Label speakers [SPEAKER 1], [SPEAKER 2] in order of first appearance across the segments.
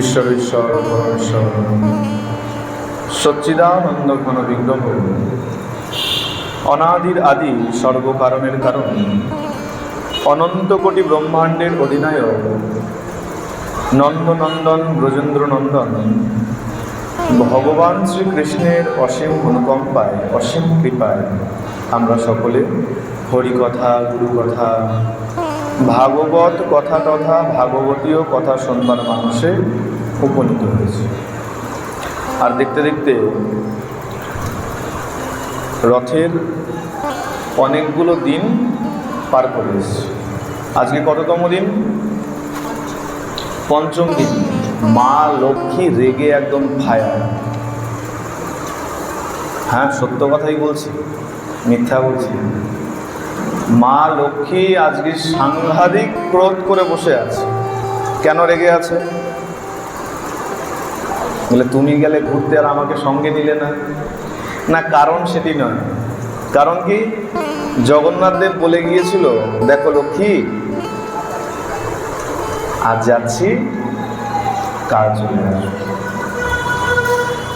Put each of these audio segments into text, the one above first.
[SPEAKER 1] ঈশ্বর ঈশ্বর পরমেশ্বর সচ্চিদানন্দ ঘন বিগ্রহ। অনাদির আদি সর্বকারণের কারণ। অনন্ত কোটি ব্রহ্মাণ্ডের অধিনায়ক। নন্দনন্দন ব্রজেন্দ্র নন্দন ভগবান শ্রীকৃষ্ণের অসীম অনুকম্পায়, অসীম কৃপায় আমরা সকলে হরিকথা, গুরুকথা ভাগবত কথা তথা ভাগবতীয় কথা শুনবার মানুষে উপনীত হয়েছে। আর দেখতে দেখতে রথের অনেকগুলো দিন পার করে আজকে কততম দিন? পঞ্চম দিন। মা লক্ষ্মী রেগে একদম ফায়ার হ্যাঁ সত্য কথাই বলছি, মিথ্যা বলছি। মা লক্ষ্মী আজকে সাংঘাতিক ক্রোধ করে বসে আছে। কেন রেগে আছে? বলে, তুমি গেলে ঘুরতে আর আমাকে সঙ্গে নিলে না। না, কারণ সেটি নয়। কারণ কি? জগন্নাথ দেব বলে গিয়েছিল, দেখো লক্ষ্মী, আজ যাচ্ছি চলে আসব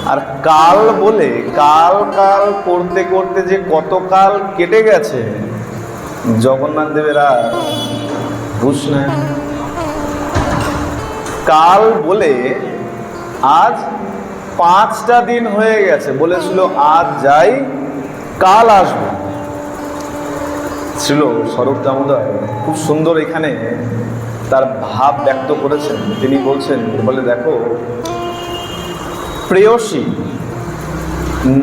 [SPEAKER 1] আর কাল বলে, কাল কাল করতে করতে যে কত কাল কেটে গেছে জগন্নাথ দেবের হুশ নেই। কাল বলে আজ পাঁচটা দিন হয়ে গেছে। বলেছিল, আজ যাই, কাল আসব। ছিল স্বরূপ দামোদর খুব সুন্দর এখানে তার ভাব ব্যক্ত করেছেন। তিনি বলছেন, বলে দেখো, প্রেয়সী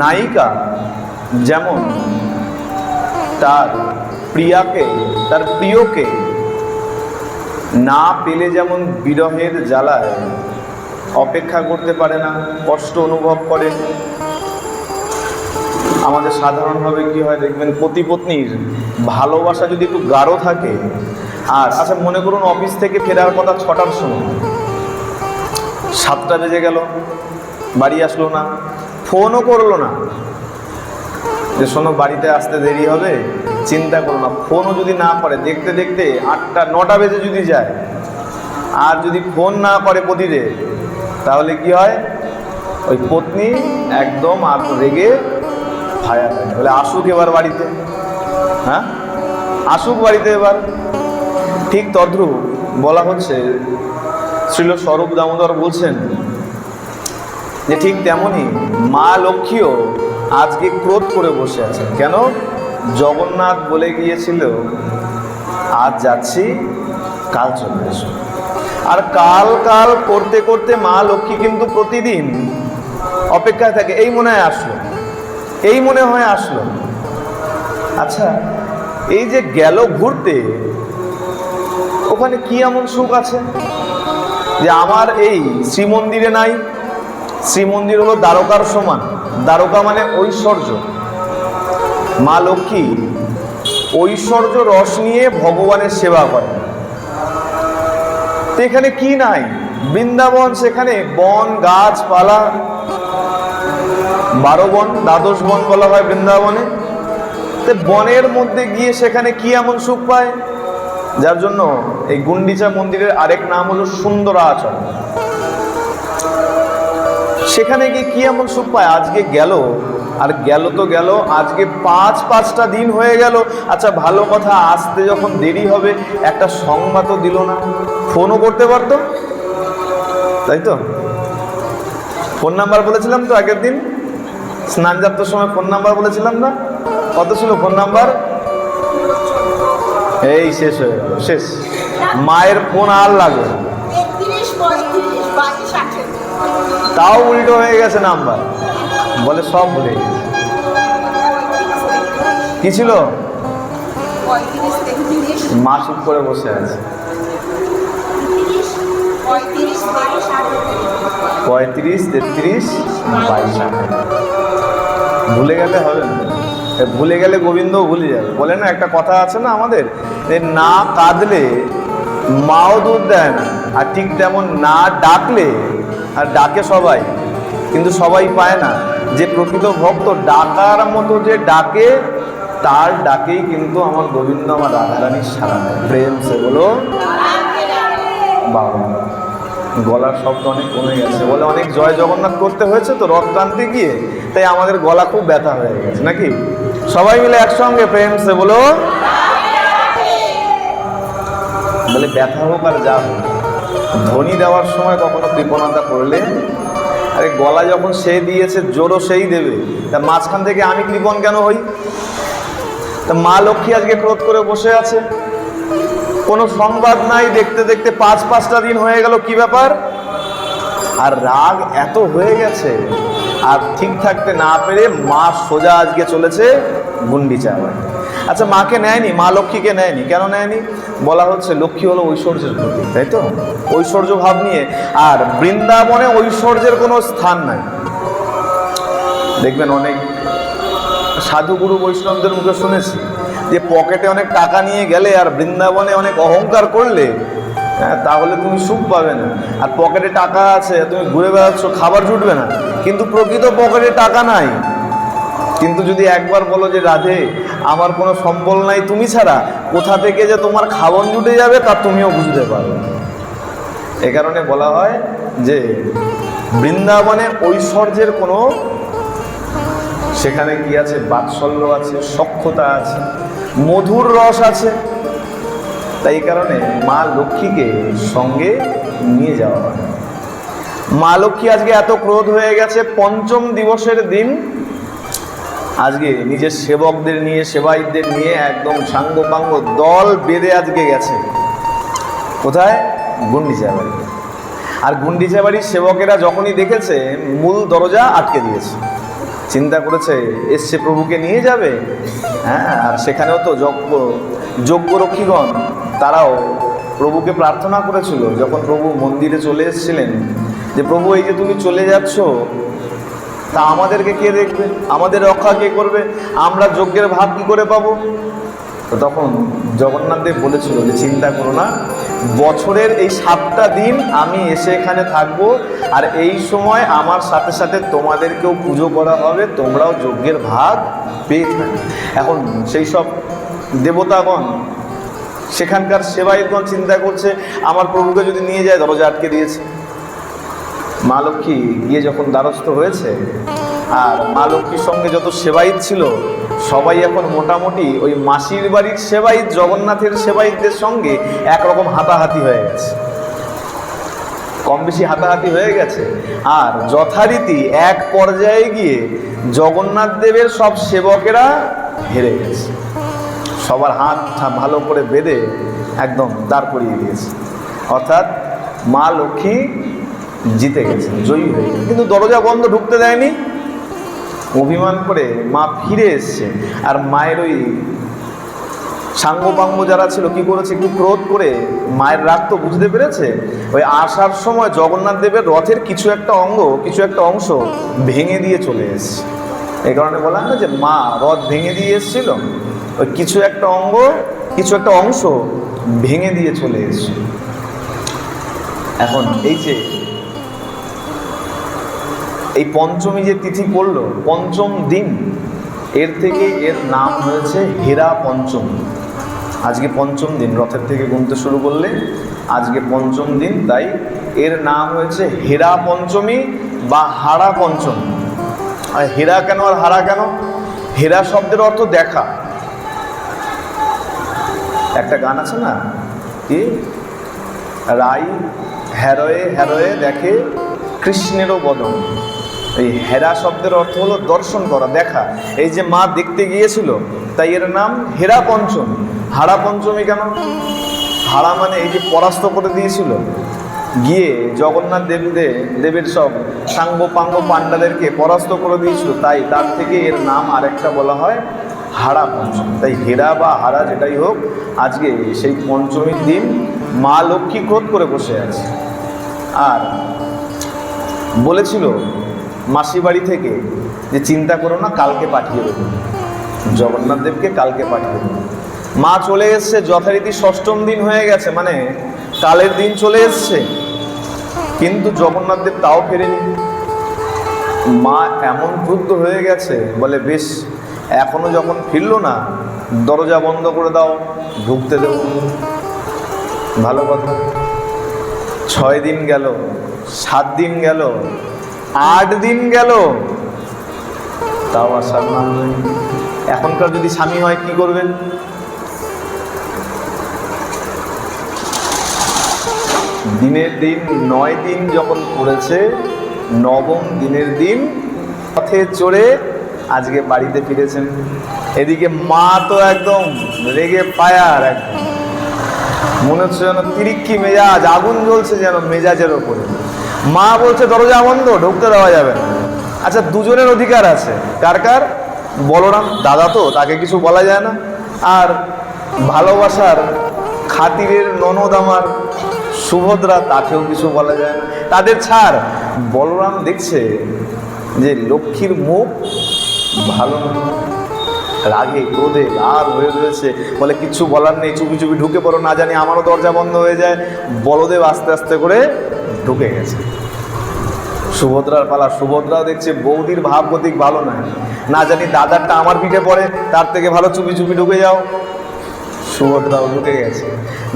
[SPEAKER 1] নায়িকা যেমন তার প্রিয়াকে, তার প্রিয়কে, না পেলে যেমন বিরহের জ্বালায়, অপেক্ষা করতে পারে না, কষ্ট অনুভব করে। আমাদের সাধারণভাবে কি হয় দেখবেন, পতি পত্নীর ভালোবাসা যদি একটু গাঢ় থাকে, আর আচ্ছা মনে করুন অফিস থেকে ফেরার কথা ছটার সময়, সাতটা বেজে গেল, বাড়ি আসলো না, ফোনও করল না যে শোনো, বাড়িতে আসতে দেরি হবে, চিন্তা করো না, ফোনও যদি না করে, দেখতে দেখতে আটটা, নটা বেজে যদি যায়, আর যদি ফোন না করে পতিদেব তাহলে কি হয়? ওই পত্নী একদম আর রেগে ফায়ার হয় বলে, আসুক এবার বাড়িতে। হ্যাঁ? আসুক বাড়িতে এবার। ঠিক তদ্রুপ বলা হচ্ছে, শ্রীল স্বরূপ দামোদর বলছেন যে, ঠিক তেমনই মা লক্ষ্মীও আজকে ক্রোধ করে বসে আছে কেন? জগন্নাথ বলে গিয়েছিল, আজ যাচ্ছি, কাল চলে এসো। আর কাল কাল করতে করতে মা লক্ষ্মী কিন্তু প্রতিদিন অপেক্ষায় থাকে, এই মনে হয় আসলো, এই মনে হয় আসলো। আচ্ছা এই যে গেল ঘুরতে, ওখানে কি এমন সুখ আছে? যে আমার এই শ্রীমন্দিরে নাই শ্রীমন্দির হলো দ্বারকার সমান। দ্বারকা মানে ঐশ্বর্য। মা লক্ষ্মী ঐশ্বর্য রস নিয়ে ভগবানের সেবা করে তো এখানে কি নাই? বৃন্দাবন, সেখানে বন, গাছপালা, বারো বন, দ্বাদশ বন বলা হয় বৃন্দাবনে। তো বনের মধ্যে গিয়ে সেখানে কি এমন সুখ পায়? যার জন্য এই গুন্ডিচা মন্দিরের আরেক নাম হলো সুন্দরাচল সেখানে গিয়ে কি এমন সুখ পায়? আজকে গেল, আর গেল তো গেল, আজকে পাঁচ, পাঁচটা দিন হয়ে গেল। আচ্ছা ভালো কথা, আসতে যখন দেরি হবে, একটা সংবাদও দিল না। ফোনও করতে পারতো। তাই তো? ফোন নাম্বার বলেছিলাম তো আগের দিন? স্নান যাত্রার সময় ফোন নাম্বার বলেছিলাম না? কত ছিল ফোন নাম্বার? এই শেষ হয়ে শেষ। মায়ের ফোন আর লাগবে তাও উল্টো হয়ে গেছে নাম্বার। বলে সব ভুলে গেছে। কি ছিল? মা করে বসে আছে।
[SPEAKER 2] পঁয়ত্রিশ,
[SPEAKER 1] তেত্রিশ, বাইশ। ভুলে গেলে হবে না। ভুলে গেলে গোবিন্দও ভুলে যাবে। বলে না, একটা কথা আছে না আমাদের? না কাঁদলে মাও দুধ দেয় না, আর ঠিক তেমন না ডাকলে আর ডাকে সবাই, কিন্তু সবাই পায় না। যে প্রকৃত ভক্ত, ডাকার মতো যে ডাকে, তার ডাকেই কিন্তু আমার গোবিন্দ, আমার রাধারানীর সারা প্রেম সে বলো, বাবা। গলার শব্দ অনেক কমে গেছে বলে অনেক জয় জগন্নাথ করতে হয়েছে তো রথ টানতে গিয়ে, তাই আমাদের গলা খুব ব্যথা হয়ে গেছে, নাকি? সবাই মিলে একসঙ্গে প্রেম সে বলো, বলে ব্যথা হোক আর যা হোক। ধ্বনি দেওয়ার সময় কখনো কৃপণতা করলে? আরে, গলা যখন সে দিয়েছে, জোরও সেই দেবে। তা মাঝখান থেকে আমি কৃপণ কেন হই? তা মা লক্ষ্মী আজকে ক্রোধ করে বসে আছে। কোনো সংবাদ নাই, দেখতে দেখতে পাঁচ পাঁচটা দিন হয়ে গেল, কি ব্যাপার? আর রাগ এত হয়ে গেছে, আর ঠিক থাকতে না পেরে মা সোজা আজকে চলেছে গুন্ডিচা বাড়ি আচ্ছা মাকে নেয়নি? মা লক্ষ্মীকে নেয়নি? কেন নেয়নি? বলা হচ্ছে লক্ষ্মী হলো ঐশ্বর্যের প্রতীক, তাই তো? ঐশ্বর্য ভাব নিয়ে। আর বৃন্দাবনে ঐশ্বর্যের কোনো স্থান নাই। দেখবেন অনেক সাধুগুরু বৈষ্ণবদের মুখে শুনেছি যে পকেটে অনেক টাকা নিয়ে গেলে আর বৃন্দাবনে অনেক অহংকার করলে হ্যাঁ তাহলে তুমি সুখ পাবে না। আর পকেটে টাকা আছে, তুমি ঘুরে বেড়াচ্ছ, খাবার জুটবে না। কিন্তু প্রকৃত পকেটে টাকা নাই। কিন্তু যদি একবার বলো যে, রাধে, আমার কোনো সম্বল নাই তুমি ছাড়া, কোথা থেকে যে তোমার খাবন জুটে যাবে তা তুমিও বুঝতে পারবে এ কারণে বলা হয় যে বৃন্দাবনে ঐশ্বর্যের কোনো সেখানে কি আছে? বাৎসল্য আছে, সক্ষতা আছে, মধুর রস আছে। তাই কারণে মা লক্ষ্মীকে সঙ্গে নিয়ে যাওয়া হয়। মা লক্ষ্মী আজকে এত ক্রোধ হয়ে গেছে, পঞ্চম দিবসের দিন আজকে নিজের সেবকদের নিয়ে সেবাইদের নিয়ে একদম সাঙ্গ পাঙ্গ দল বেঁধে আজকে গেছে। কোথায়? গুন্ডিচা বাড়ি আর গুন্ডিচা বাড়ির সেবকেরা যখনই দেখেছে, মূল দরজা আটকে দিয়েছে। চিন্তা করেছে, এসছে প্রভুকে নিয়ে যাবে? হ্যাঁ আর সেখানেও তো যজ্ঞ, যজ্ঞরক্ষীগণ, তারাও প্রভুকে প্রার্থনা করেছিল। যখন প্রভু মন্দিরে চলে এসেছিলেন, যে প্রভু, এই যে তুমি চলে যাচ্ছ তা আমাদেরকে কে দেখবে? আমাদের রক্ষা কে করবে? আমরা যজ্ঞের ভাগ কী করে পাবো? তো তখন জগন্নাথ দেব বলেছিল যে, চিন্তা করো না, বছরের এই সাতটা দিন আমি এসে এখানে থাকব আর এই সময় আমার সাথে সাথে তোমাদেরকেও পুজো করা হবে, তোমরাও যজ্ঞের ভাগ পেয়ে থাকবে। এখন সেই সব দেবতাগণ, সেখানকার সেবায়তগণ চিন্তা করছে, আমার প্রভুকে যদি নিয়ে যায়, দরজা আটকে দিয়েছে। মা লক্ষ্মী গিয়ে যখন দ্বারস্থ হয়েছে, আর মা লক্ষ্মীর সঙ্গে যত সেবাইত ছিল, সবাই এখন মোটামুটি ওই মাসির বাড়ির সেবাইত জগন্নাথের সেবাইতদের সঙ্গে একরকম হাতাহাতি হয়ে গেছে। কম বেশি হাতাহাতি হয়ে গেছে। আর যথারীতি এক পর্যায়ে গিয়ে জগন্নাথ দেবের সব সেবকেরা হেরে গেছে। সবার হাত ভালো করে বেঁধে একদম দাঁড় করিয়ে দিয়েছে। অর্থাৎ মা লক্ষ্মী জিতে গেছে, জয়ী হয়ে কিন্তু দরজা বন্ধ ঢুকতে দেয়নি। অভিমান করে মা ফিরে এসছে। আর মায়ের ওই সাঙ্গপাঙ্গ যারা ছিল, কি করেছে? একটু ক্রোধ করে মায়ের রাগ তো বুঝতে পেরেছে? ওই আসার সময় জগন্নাথ দেবের রথের কিছু একটা অঙ্গ, কিছু একটা অংশ ভেঙে দিয়ে চলে এসছে। এই কারণে বলা না যে মা রথ ভেঙে দিয়ে এসেছিল? ওই কিছু একটা অঙ্গ, কিছু একটা অংশ ভেঙে দিয়ে চলে এসছে। এখন এই যে এই পঞ্চমী যে তিথি পড়ল, পঞ্চম দিন, এর থেকে এর নাম হয়েছে হেরা পঞ্চম। আজকে পঞ্চম দিন, রথের থেকে গুনতে শুরু করলে আজকে পঞ্চম দিন, তাই এর নাম হয়েছে হেরা পঞ্চমী বা হারা পঞ্চমী। আর হেরা কেন আর হারা কেন? হেরা শব্দের অর্থ দেখা। একটা গান আছে না? কি? রাই হ্যারোয়ে হ্যারোয়ে দেখে কৃষ্ণেরও বদন। এই হেরা শব্দের অর্থ হলো দর্শন করা, দেখা। এই যে মা দেখতে গিয়েছিল, তাই এর নাম হেরা পঞ্চমী। হারা পঞ্চমী কেন হারা মানে এই যে পরাস্ত করে দিয়েছিল। গিয়ে জগন্নাথ দেবদের দেবের সব সাঙ্গ পাঙ্গ পাণ্ডাদেরকে পরাস্ত করে দিয়েছিল, তাই তার থেকে এর নাম আরেকটা বলা হয় হারা পঞ্চমী। তাই হেরা বা হারা যেটাই হোক, আজকে সেই পঞ্চমীর দিন মা লক্ষ্মী ক্রোধ করে বসে আছে। আর বলেছিল মাসি বাড়ি থেকে যে চিন্তা করো না, কালকে পাঠিয়ে দেবো। জগন্নাথ দেবকে কালকে পাঠিয়ে দেবো। মা চলে এসছে, যথারীতি ষষ্ঠম দিন হয়ে গেছে মানে কালের দিন চলে এসছে। কিন্তু জগন্নাথ দেব তাও ফেরেনি। মা এমন ক্রুদ্ধ হয়ে গেছে, বলে, বেশ, এখনও যখন ফিরলো না, দরজা বন্ধ করে দাও, ঢুকতে দেবো। ভালো কথা। ছয় দিন গেল, সাত দিন গেল আট দিন গেল। তাও আসার নাম। এখনকার যদি স্বামী হয়, কি করবেন? দিনের দিন, নয় দিন যখন পড়েছে নবম দিনের দিন পথে চড়ে আজকে বাড়িতে ফিরেছেন। এদিকে মা তো একদম রেগে পায়ার একদম। মনে হচ্ছে যেন তিরিক্ষি মেজাজ, আগুন জ্বলছে যেন মেজাজের ওপরে। মা বলছে, দরজা বন্ধ, ঢুকতে দেওয়া যাবে না। আচ্ছা দুজনের অধিকার আছে। কার কার? বলরাম, দাদা তো, তাকে কিছু বলা যায় না। আর ভালোবাসার খাতিরের ননদ আমার, সুভদ্রা, তাকেও কিছু বলা যায় না। তাদের ছাড়। বলরাম দেখছে যে লক্ষ্মীর মুখ ভালো রাগে, ক্রোধে, লাল হয়ে রয়েছে। বলে কিচ্ছু বলার নেই, চুপি চুপি ঢুকে পড়ো, না জানি আমারও দরজা বন্ধ হয়ে যায়। বলদেব আস্তে আস্তে করে ঢুকে গেছে। সুভদ্রার পালা। সুভদ্রাও দেখছে বৌদির ভাবগতিক ভালো নয়। না জানি দাদারটা আমার পিঠে পড়ে, তার থেকে ভালো চুপি চুপি ঢুকে যাও। সুভদ্রাও ঢুকে গেছে।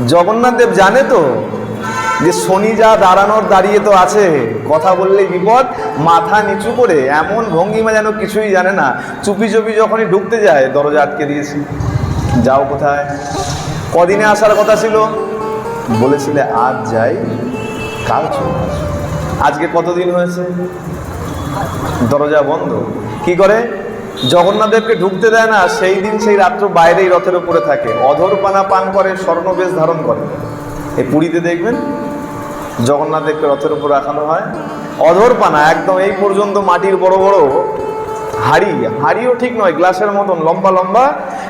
[SPEAKER 1] জগন্নাথ দেব জানে তো যে শনি যা দাঁড়ানোর দাঁড়িয়ে তো আছে। কথা বললেই বিপদ, মাথা নিচু করে এমন ভঙ্গিমা যেন কিছুই জানে না। চুপি চুপি যখনই ঢুকতে যায়, দরজা আটকে দিয়েছি। যাও কোথায়? কদিনে আসার কথা ছিল। বলেছিলে আজ যাই। কাল আজকে কতদিন হয়েছে? দরজা বন্ধ। কি করে? জগন্নাথদেবকে ঢুকতে দেয় না, সেই দিন সেই রাত্র বাইরেই রথের উপরে থাকে। অধর পানা পান করে, স্বর্ণবেশ ধারণ করে। এই পুরীতে দেখবেন, জগন্নাথদেবকে রথের উপর রাখানো হয়। অধর পানা একদম এই পর্যন্ত মাটির বড় বড় হাড়ি, হাড়িও ঠিক নয়, গ্লাসের মতন, লম্বা লম্বা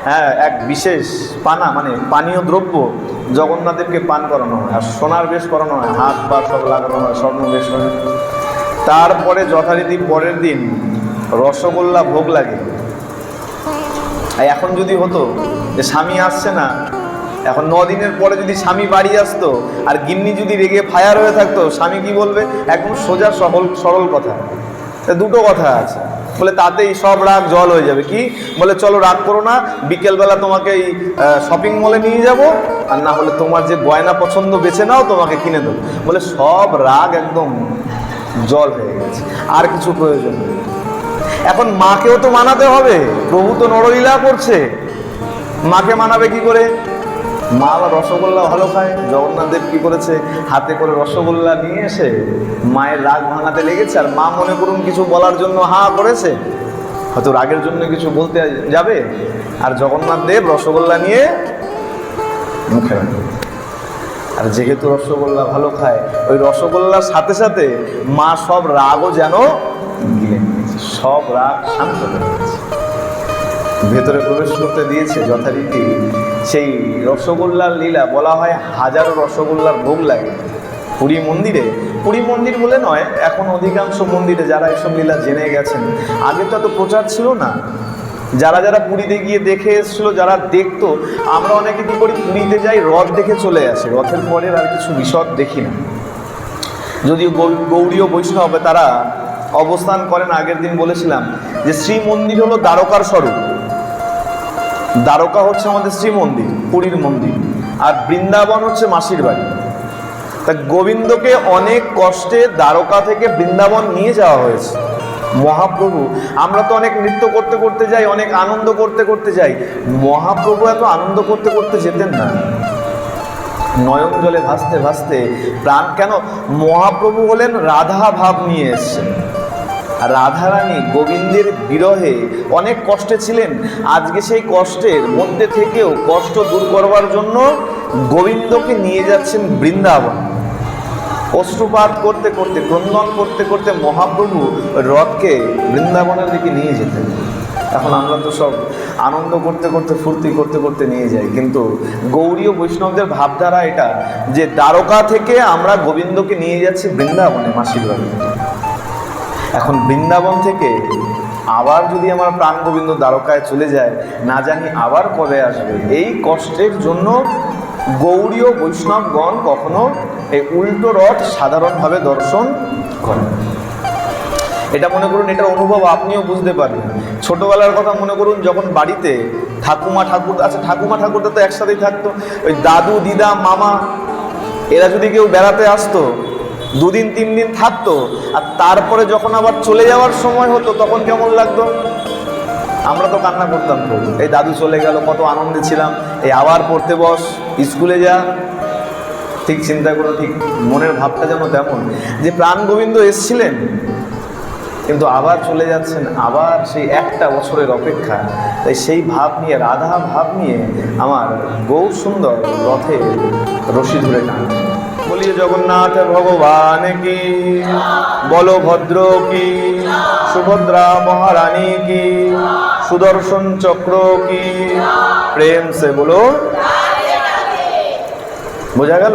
[SPEAKER 1] হ্যাঁ এক বিশেষ পানা মানে পানীয় দ্রব্য জগন্নাথদেবকে পান করানো হয়, আর সোনার বেশ করানো হয়, হাত, পা সব লাগানো হয়, স্বর্ণ বেশ তারপরে যথারীতি পরের দিন রসগোল্লা ভোগ লাগে। এখন যদি হতো যে স্বামী আসছে না, এখন দিনের পরে যদি স্বামী বাড়ি আসতো, আর গিন্নি যদি রেগে ফায়ার হয়ে থাকতো, স্বামী কি বলবে? একদম সোজা সরল সরল কথা। দুটো কথা আছে। বলে তাতেই সব রাগ জল হয়ে যাবে। কি? বলে, চলো, রাগ করো না, বিকেলবেলা তোমাকে এই শপিং মলে নিয়ে যাব, আর না হলে তোমার যে গয়না পছন্দ বেছে নাও, তোমাকে কিনে দেবো। বলে, সব রাগ একদম জল হয়ে গেছে, আর কিছু প্রয়োজন নেই। এখন মাকেও তো মানাতে হবে, প্রভু তো নরলীলা করছে। মাকে মানাবে কি করে? মা আবার রসগোল্লা ভালো খায়? জগন্নাথ দেব কি করেছে? হাতে করে রসগোল্লা নিয়ে এসে মায়ের রাগ ভাঙাতে লেগেছে, আর মা মনে করুন কিছু বলার জন্য হা করেছে। হয়তো রাগের জন্য কিছু বলতে যাবে। আর জগন্নাথ দেব রসগোল্লা নিয়ে মুখে আর যেহেতু রসগোল্লা ভালো খায়, ওই রসগোল্লার সাথে সাথে মা সব রাগও যেন গিলে সব রাগ শান্ত ভেতরে প্রবেশ করতে দিয়েছে যথারীতি সেই রসগোল্লার লীলা বলা হয় হাজারো রসগোল্লার ভোগ লাগে। পুরী মন্দিরে, পুরী মন্দির বলে নয়, এখন অধিকাংশ মন্দিরে যারা এসব লীলা জেনে গেছেন, আগে তো এত প্রচার ছিল না। যারা যারা পুরীতে গিয়ে দেখে এসেছিল, যারা দেখতো, আমরা অনেকে কি করি, পুরীতে যাই, রথ দেখে চলে আসে। রথের পরের আর কিছু বিশদ দেখি না। যদিও গৌ- গৌড়ীয় বৈষ্ণব, তারা অবস্থান করেন আগের দিন বলেছিলাম যে শ্রী মন্দির হলো দ্বারকার স্বরূপ। দ্বারকা হচ্ছে আমাদের শ্রী মন্দির পুরীর মন্দির, আর বৃন্দাবন হচ্ছে মাসির বাড়ি। তা গোবিন্দকে অনেক কষ্টে দ্বারকা থেকে বৃন্দাবন নিয়ে যাওয়া হয়েছে। মহাপ্রভু, আমরা তো অনেক নৃত্য করতে করতে যাই, অনেক আনন্দ করতে করতে যাই, মহাপ্রভু এত আনন্দ করতে করতে যেতেন না। নয়ন জলে ভাসতে ভাসতে প্রাণ, কেন? মহাপ্রভু হলেন রাধা ভাব নিয়ে এসছেন। রাধারানী গোবিন্দের বিরহে অনেক কষ্টে ছিলেন। আজকে সেই কষ্টের মধ্যে থেকেও কষ্ট দূর করবার জন্য গোবিন্দকে নিয়ে যাচ্ছেন বৃন্দাবন। অশ্রুপাত করতে করতে, ক্রন্দন করতে করতে মহাপ্রভু রথকে বৃন্দাবনের দিকে নিয়ে যেতেন। এখন আমরা তো সব আনন্দ করতে করতে, ফুর্তি করতে করতে নিয়ে যাই। কিন্তু গৌরীয় বৈষ্ণবদের ভাবধারা এটা যে দ্বারকা থেকে আমরা গোবিন্দকে নিয়ে যাচ্ছি বৃন্দাবনে মাসির বাড়ি এখন বৃন্দাবন থেকে আবার যদি আমার প্রাণ গোবিন্দ দ্বারকায় চলে যায়, না জানি আবার কবে আসবে। এই কষ্টের জন্য গৌরীয় বৈষ্ণবগণ কখনো এই উল্টো রথ সাধারণভাবে দর্শন করেন। এটা মনে করুন, এটার অনুভব আপনিও বুঝতে পারবেন। ছোটবেলার কথা মনে করুন, যখন বাড়িতে ঠাকুমা, ঠাকুর আচ্ছা ঠাকুমা, ঠাকুরটা তো একসাথেই থাকতো। ওই দাদু, দিদা, মামা, এরা যদি কেউ বেড়াতে আসতো দুদিন, তিন দিন থাকতো। আর তারপরে যখন আবার চলে যাওয়ার সময় হতো, তখন কেমন লাগতো? আমরা তো কান্না করতাম খুব। এই দাদু চলে গেল, কত আনন্দে ছিলাম। এই আবার পড়তে বস, স্কুলে যা। ঠিক চিন্তা করো, ঠিক মনের ভাবটা যেন তেমন। যে প্রাণ গোবিন্দ এসছিলেন, কিন্তু আবার চলে যাচ্ছেন, আবার সেই একটা বছরের অপেক্ষা। তাই সেই ভাব নিয়ে, রাধা ভাব নিয়ে আমার গৌর সুন্দর রথে রশি ধরে টান বলিয়ে জগন্নাথ ভগবান কি? বলভদ্র কি? সুভদ্রা মহারানী কি? সুদর্শন চক্র কি? প্রেম সে বলো। বোঝা গেল?